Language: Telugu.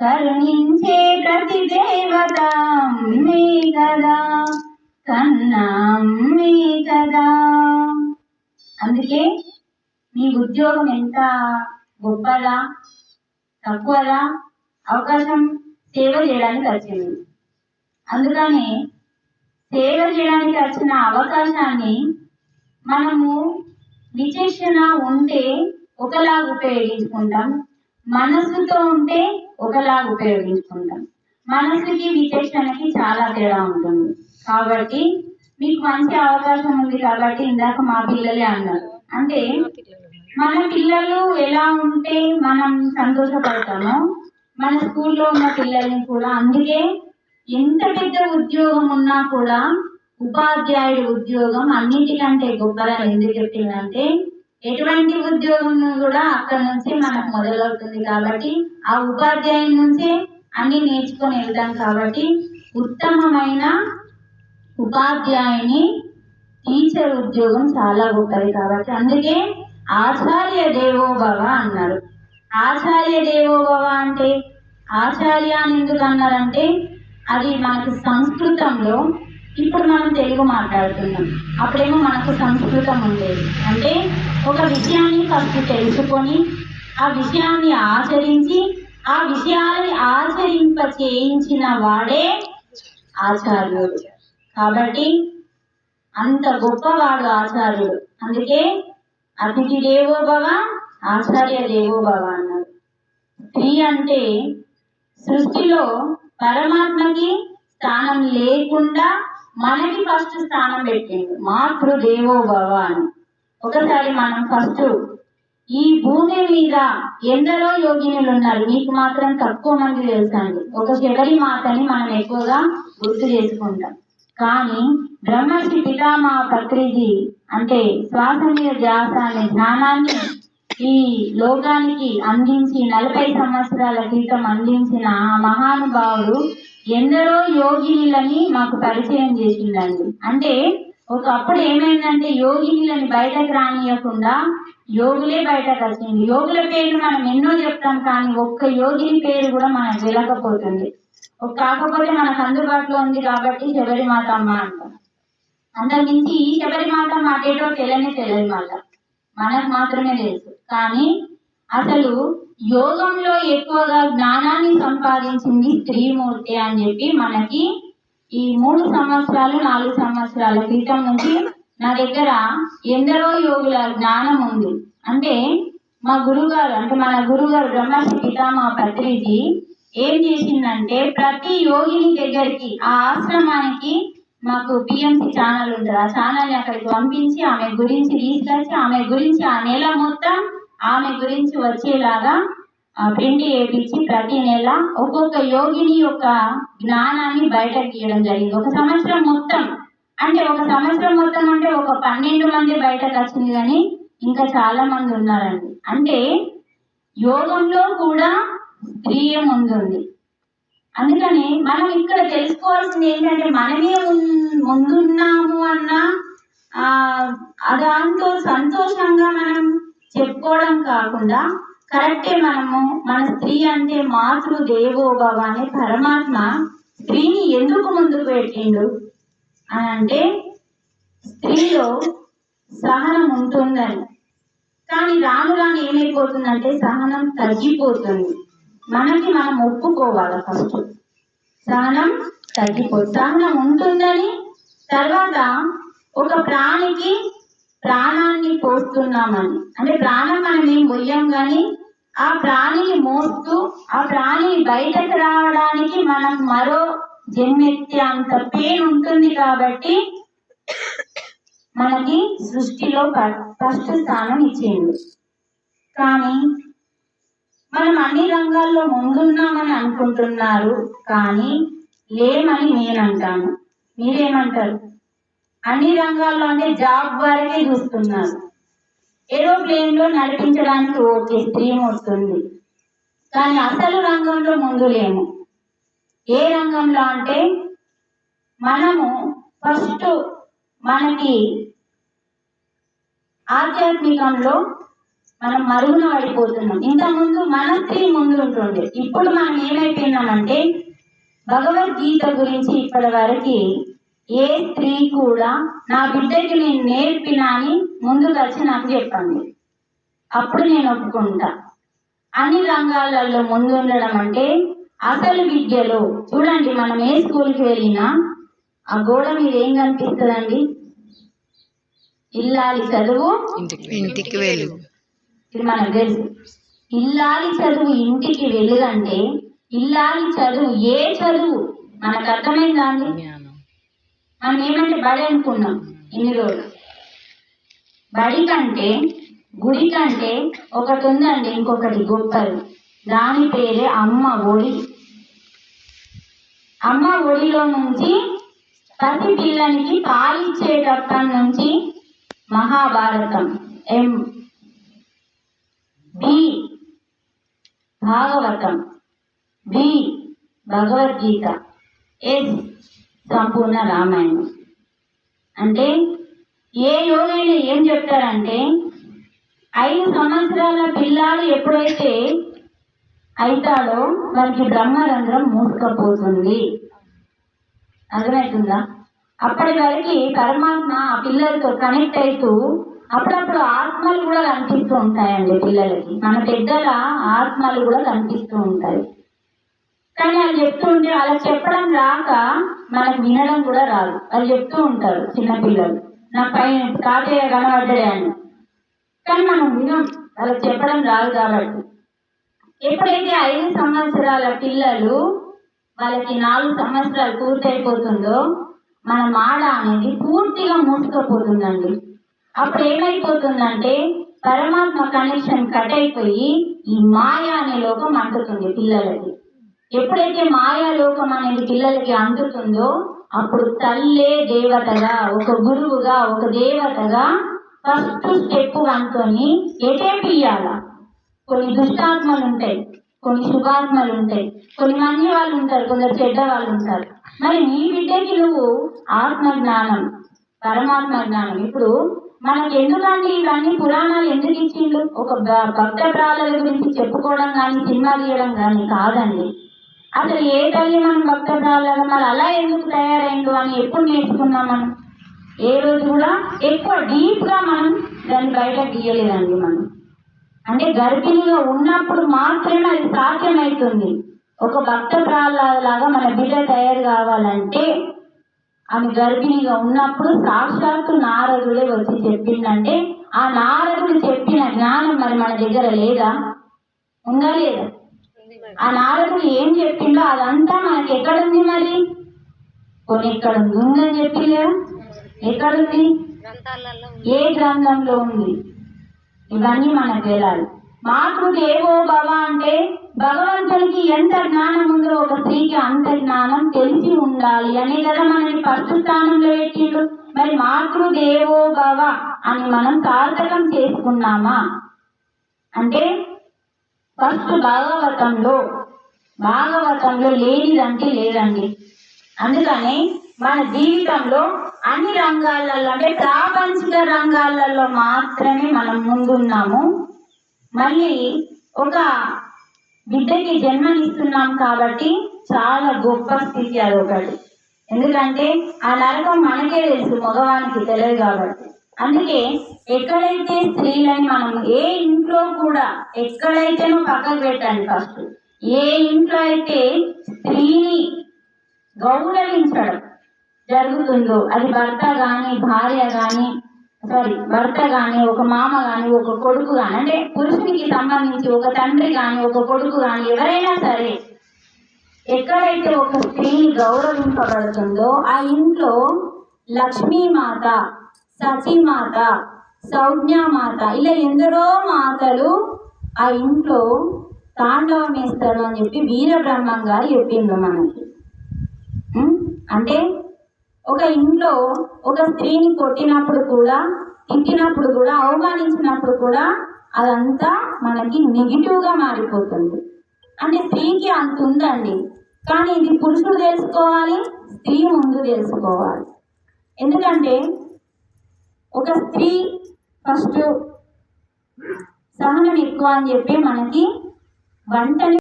కరుణించే ప్రతి దేవత మీ కదా కన్నా కదా. అందుకే మీ ఉద్యోగం ఎంత గొప్పదా తక్కువలా అవకాశం సేవ చేయడానికి వచ్చింది అందుకనే సేవ చేయడానికి వచ్చిన అవకాశాన్ని మనము విచక్షణ ఉంటే ఒకలాగా ఉపయోగించుకుంటాం. మనసుతో ఉంటే ఒకలాగా ఉపయోగించుకుంటాం. మనసుకి విచక్షణకి చాలా తేడా ఉంటుంది. కాబట్టి మీకు మంచి అవకాశం ఉంది కాబట్టి ఇందాక మా పిల్లలే అన్నారు. అంటే మన పిల్లలు ఎలా ఉంటే మనం సంతోషపడతామో మన స్కూల్లో ఉన్న పిల్లల్ని కూడా అందుకే ఎంత పెద్ద ఉద్యోగం ఉన్నా కూడా ఉపాధ్యాయుడి ఉద్యోగం అన్నిటికంటే గొప్పదని ఎందుకు చెప్పిందంటే ఎటువంటి ఉద్యోగం కూడా అక్కడ నుంచి మనకు మొదలవుతుంది కాబట్టి ఆ ఉపాధ్యాయుని నుంచే అన్ని నేర్చుకొని వెళ్తాం కాబట్టి ఉత్తమమైన ఉపాధ్యాయుని టీచర్ ఉద్యోగం చాలా గొప్పది కాబట్టి అందుకే ఆచార్య దేవోభవ అన్నారు. ఆచార్య దేవోభవ అంటే ఆచార్య అని ఎందుకు అన్నారంటే అది మనకి సంస్కృతంలో ఇప్పుడు మనం తెలుగు మాట్లాడుతున్నాం. అప్పుడేమో మనకు సంస్కృతం ఉండేది. అంటే ఒక విషయాన్ని ఫస్ట్ తెలుసుకొని ఆ విషయాన్ని ఆచరించి ఆ విషయాన్ని ఆచరింప చేయించిన వాడే ఆచార్యుడు. కాబట్టి అంత గొప్పవాడు ఆచార్యుడు. అందుకే అతిథి దేవోభవ ఆచార్య దేవోభవ అన్నారు స్త్రీ అంటే సృష్టిలో పరమాత్మకి స్థానం లేకుండా మనకి ఫస్ట్ స్థానం పెట్టింది. మాతృ దేవోభవ అని ఒకసారి మనం ఫస్ట్ ఈ భూమి మీద ఎందరో యోగినులు ఉన్నారు. మీకు మాత్రం తక్కువ మంది తెలుసండి ఒక శబరి మాతని మనం ఎక్కువగా గుర్తు చేసుకుంటాం. కానీ బ్రహ్మశ్రీ పితామహ పత్రిజీ అంటే శ్వాస మీద ధ్యాస అనే జ్ఞానాన్ని ఈ లోకానికి అందించి నలభై సంవత్సరాల క్రితం అందించిన ఆ మహానుభావుడు ఎందరో యోగిలని మాకు పరిచయం చేసిందండి అంటే ఒకప్పుడు ఏమైందంటే యోగినులని బయటకు రానియకుండా యోగులే బయటకు వచ్చింది. యోగుల పేర్లు మనం ఎన్నో చెప్తాం కానీ ఒక్క యోగిని పేరు కూడా మనకు వెళ్ళకపోతుంది ఒక కాకపోతే మనకు అందుబాటులో ఉంది కాబట్టి శబరిమాత మాతమ్మ అంటాం. అందరి నుంచి ఈ శబరిమాత మాటేటో అటేటో తెలియని తెలియని మనకు మాత్రమే తెలుసు. కానీ అసలు యోగంలో ఎక్కువగా జ్ఞానాన్ని సంపాదించింది స్త్రీమూర్తి అని చెప్పి మనకి ఈ మూడు సంవత్సరాలు నాలుగు సంవత్సరాల క్రితం నుంచి నా దగ్గర ఎందరో యోగుల జ్ఞానం ఉంది. అంటే మా గురుగారు అంటే మన గురుగారు బ్రహ్మశ్రీ పితామా పత్రిజీ ఏం చేసిందంటే ప్రతి యోగిని దగ్గరికి ఆ ఆశ్రమానికి మాకు బిఎంసీ ఛానల్ ఉంటుంది. ఆ ఛానల్ని అక్కడికి పంపించి ఆమె గురించి తీసుకొచ్చి ఆమె గురించి ఆ నెల మొత్తం ఆమె గురించి వచ్చేలాగా ప్రింట్ చేయించి ప్రతి నెల ఒక్కొక్క యోగిని యొక్క జ్ఞానాన్ని బయటకు తీయడం జరిగింది. ఒక సంవత్సరం మొత్తం. అంటే ఒక సంవత్సరం మొత్తం అంటే ఒక పన్నెండు మంది బయటకు వచ్చింది కానీ ఇంకా చాలా మంది ఉన్నారండి. అంటే యోగంలో కూడా స్త్రీయం ఉంది అందుకనే మనం ఇక్కడ తెలుసుకోవాల్సింది ఏంటంటే మనమే ముందున్నాము అన్న ఆ దాంతో సంతోషంగా మనం చెప్పుకోవడం కాకుండా కరెక్టే మనము మన స్త్రీ అంటే మాతృ దేవోభవ అనే పరమాత్మ స్త్రీని ఎందుకు ముందుకు పెట్టిండు? అని అంటే స్త్రీలో సహనం ఉంటుందని. కానీ రాను రాను ఏమైపోతుందంటే సహనం తగ్గిపోతుంది. మనకి మనం ఒప్పుకోవాలి ఫస్ట్ సహనం తగ్గిపోయి సహనం ఉంటుందని తర్వాత ఒక ప్రాణికి ప్రాణాన్ని పోస్తున్నామని. అంటే ప్రాణం మనం ఏం పోయాం కానీ ఆ ప్రాణిని మోస్తూ ఆ ప్రాణి బయటకు రావడానికి మనం మరో జన్మెత్తే అంత పెయిన్ ఉంటుంది కాబట్టి మనకి సృష్టిలో ఫస్ట్ స్థానం ఇచ్చేయండి. కానీ మనం అన్ని రంగాల్లో ముందున్నామని అనుకుంటున్నారు కానీ లేమని నేను అంటాను మీరేమంటారు? అన్ని రంగాల్లో అంటే జాబ్ వారికే చూస్తున్నారు. ఏరోప్లేన్లో నడిపించడానికి ఓకే స్ట్రీమ్ వస్తుంది కానీ అసలు రంగంలో ముందు లేము. ఏ రంగంలో అంటే మనము ఫస్ట్ మనకి ఆధ్యాత్మికంలో మనం మరుగున పడిపోతున్నాం. ఇంత ముందు మన స్త్రీ ముందు ఉంటుండే. ఇప్పుడు మనం ఏమైపోయినామంటే భగవద్గీత గురించి ఇప్పటి వరకు ఏ స్త్రీ కూడా నా బిడ్డకి నేను నేర్పినా అని ముందుకు వచ్చి నాకు చెప్పండి. అప్పుడు నేను ఒప్పుకుంటా. అన్ని రంగాలలో ముందు ఉండడం అంటే అసలు విద్యలో చూడండి మనం ఏ స్కూల్కి వెళ్ళినా ఆ గోడ మీద ఏం కనిపిస్తుందండి? ఇల్లాలి చదువు ఇంటికి వెళ్ళు ఇది మనకు తెలుసు ఇల్లాలి చదువు ఇంటికి వెలుగంటే ఇల్లాలి చదువు ఏ చదువు? మనకు అర్థమైందా అండి? మనం ఏమంటే బడి అనుకున్నాం ఇన్ని రోజులు. బడి కంటే గుడి కంటే ఒకటి ఉందండి ఇంకొకటి గొప్పది దాని పేరే అమ్మ ఒడి. అమ్మ ఒడిలో నుంచి ప్రతి పిల్లనికి పాలిచ్చేటప్పటి నుంచి Mahabharatam. M B Bhagavatam. B Bhagavad Gita. S. సంపూర్ణ రామాయణం. అంటే ఏ యోగైనా ఏం చెప్తారంటే ఐదు సంవత్సరాల పిల్లాడు ఎప్పుడైతే అవుతాడో వారికి బ్రహ్మరంధ్రం మూసుకపోతుంది. అర్థమవుతుందా? అప్పటి వరకు పరమాత్మ ఆ పిల్లలతో కనెక్ట్ అవుతూ అప్పుడప్పుడు ఆత్మలు కూడా కనిపిస్తూ ఉంటాయండి పిల్లలకి. మన పెద్దల ఆత్మలు కూడా కనిపిస్తూ ఉంటాయి. కానీ వాళ్ళు చెప్తూ ఉంటే వాళ్ళకి చెప్పడం రాక మనకు వినడం కూడా రాదు. వాళ్ళు చెప్తూ ఉంటారు చిన్నపిల్లలు నా పైన తాతయ్య కనబడ్డాడే అని. కానీ మనం వినం వాళ్ళకి చెప్పడం రాదు కాబట్టి. ఎప్పుడైతే ఐదు సంవత్సరాల పిల్లలు వాళ్ళకి నాలుగు సంవత్సరాలు పూర్తయిపోతుందో మన మాడ అనేది పూర్తిగా మూసుకుపోతుందండి. అప్పుడు ఏమైపోతుందంటే పరమాత్మ కనెక్షన్ కట్ అయిపోయి ఈ మాయ అనే లోకం అంటుతుంది పిల్లలకి. ఎప్పుడైతే మాయా లోకం అనేది పిల్లలకి అంటుతుందో అప్పుడు తల్లే దేవతగా ఒక గురువుగా ఒక దేవతగా ఫస్ట్ స్టెప్ అనుకొని ఎటేపు పియ్యాల కొన్ని దుష్టాత్మలు ఉంటాయి కొన్ని శుభాత్మలు ఉంటాయి కొన్ని మంచి వాళ్ళు ఉంటారు కొందరు చెడ్డ వాళ్ళు ఉంటారు. మరి నీ బిడ్డకి నువ్వు ఆత్మ జ్ఞానం పరమాత్మ జ్ఞానం. ఇప్పుడు మనకి ఎందుకండి ఇవన్నీ పురాణాలు ఎందుకు ఇచ్చిండు ఒక భక్త ప్రాణాల గురించి చెప్పుకోవడం కానీ సినిమా తీయడం కానీ కాదండి. అసలు ఏ తల్లి మనం భక్త ప్రాణాలు మరి అలా ఎందుకు తయారైండు అని ఎప్పుడు నేర్చుకున్నాం మనం? ఏ రోజు కూడా ఎక్కువ డీప్గా మనం దాన్ని బయట గీయలేదండి మనం. అంటే గర్భిణిగా ఉన్నప్పుడు మాత్రమే అది సాధ్యమవుతుంది ఒక భక్త లాగా మన బిడ్డ తయారు కావాలంటే ఆమె గర్భిణిగా ఉన్నప్పుడు సాక్షాత్తు నారదుడే వచ్చి చెప్పిందంటే ఆ నారదుడు చెప్పిన జ్ఞానం మరి మన దగ్గర లేదా? ఉందా లేదా? ఆ నారదుడు ఏం చెప్పిండో అదంతా మనకి ఎక్కడుంది మరి? కొన్ని ఇక్కడ ఉంది ఉందని చెప్పి లేదా ఎక్కడుంది ఏ గ్రంథంలో ఉంది? ఇవన్నీ మనకు తెలియాలి మాతృదేవో భవ అంటే భగవంతునికి ఎంత జ్ఞానం ఉందో ఒక స్త్రీకి అంత జ్ఞానం తెలిసి ఉండాలి. అనే కదా మనని ఫస్ట్ స్థానంలో పెట్టిండు. మరి మాతృదేవో భవ అని మనం సార్థకం చేసుకున్నామా? అంటే ఫస్ట్ భాగవతంలో భాగవతంలో లేనిదంటే లేదండి. అందుకని మన జీవితంలో అన్ని రంగాలలో అంటే ప్రాపంచిక రంగాలలో మాత్రమే మనం ముందున్నాము. మళ్ళీ ఒక బిడ్డకి జన్మనిస్తున్నాం కాబట్టి చాలా గొప్ప స్థితి అదొకటి. ఎందుకంటే ఆ నరకం మనకే తెలుసు మగవానికి తెలియదు కాబట్టి. అందుకే ఎక్కడైతే స్త్రీలని మనం ఏ ఇంట్లో కూడా ఎక్కడైతేనో పక్కకు పెట్టండి ఫస్ట్. ఏ ఇంట్లో అయితే స్త్రీని గౌరవించడం జరుగుతుందో అది భర్త కానీ భార్య కానీ సారీ భర్త కానీ ఒక మామ కానీ ఒక కొడుకు కానీ అంటే పురుషునికి సంబంధించి ఒక తండ్రి కానీ ఒక కొడుకు కానీ ఎవరైనా సరే ఎక్కడైతే ఒక స్త్రీని గౌరవింపబడుతుందో ఆ ఇంట్లో లక్ష్మీమాత సతీమాత సౌజ్ఞామాత ఇలా ఎందరో మాతలు ఆ ఇంట్లో తాండవం వేస్తారు అని చెప్పి వీరబ్రహ్మం గారు చెప్పిండు మనకి. అంటే ఒక ఇంట్లో ఒక స్త్రీని కొట్టినప్పుడు కూడా తిట్టినప్పుడు కూడా అవమానించినప్పుడు కూడా అదంతా మనకి నెగిటివ్గా మారిపోతుంది. అంటే స్త్రీకి అంత ఉందండి. కానీ ఇది పురుషుడు తెలుసుకోవాలి స్త్రీ ముందు తెలుసుకోవాలి. ఎందుకంటే ఒక స్త్రీ ఫస్ట్ సహనం ఎక్కువ అని చెప్పి మనకి వంటని